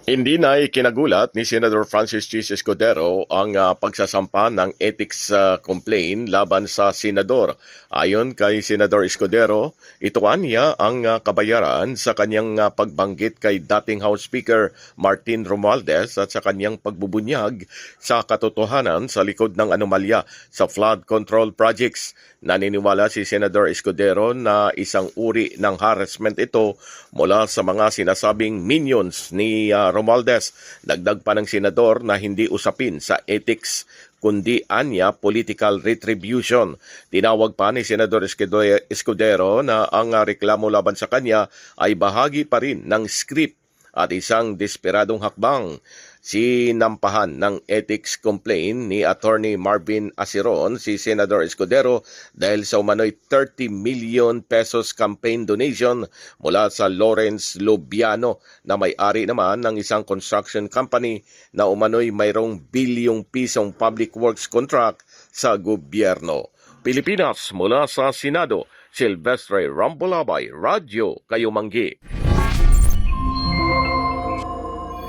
Hindi na ikinagulat ni Senator Francis G. Escudero ang ah, pagsasampa ng ethics ah, complaint laban sa senador. Ayon kay Senador Escudero, ituan niya ang ah, kabayaran sa kanyang ah, pagbanggit kay dating House Speaker Martin Romualdez at sa kanyang pagbubunyag sa katotohanan sa likod ng anomalya sa flood control projects. Naniniwala si Senador Escudero na isang uri ng harassment ito mula sa mga sinasabing minions ni ah, Romualdez. Dagdag pa ng senador na hindi usapin sa ethics kundi anya political retribution. Tinawag pa ni Senador Escude- Escudero na ang ah, reklamo laban sa kanya ay bahagi pa rin ng script at isang desperadong hakbang. Sinampahan ng ethics complaint ni Attorney Marvin Asiron si Senador Escudero dahil sa umano'y 30 million pesos campaign donation mula sa Lawrence Lubiano na may-ari naman ng isang construction company na umano'y mayroong bilyong pisong public works contract sa gobyerno. Pilipinas mula sa Senado, Silvestre Rambolabay, Radyo Kayumanggi.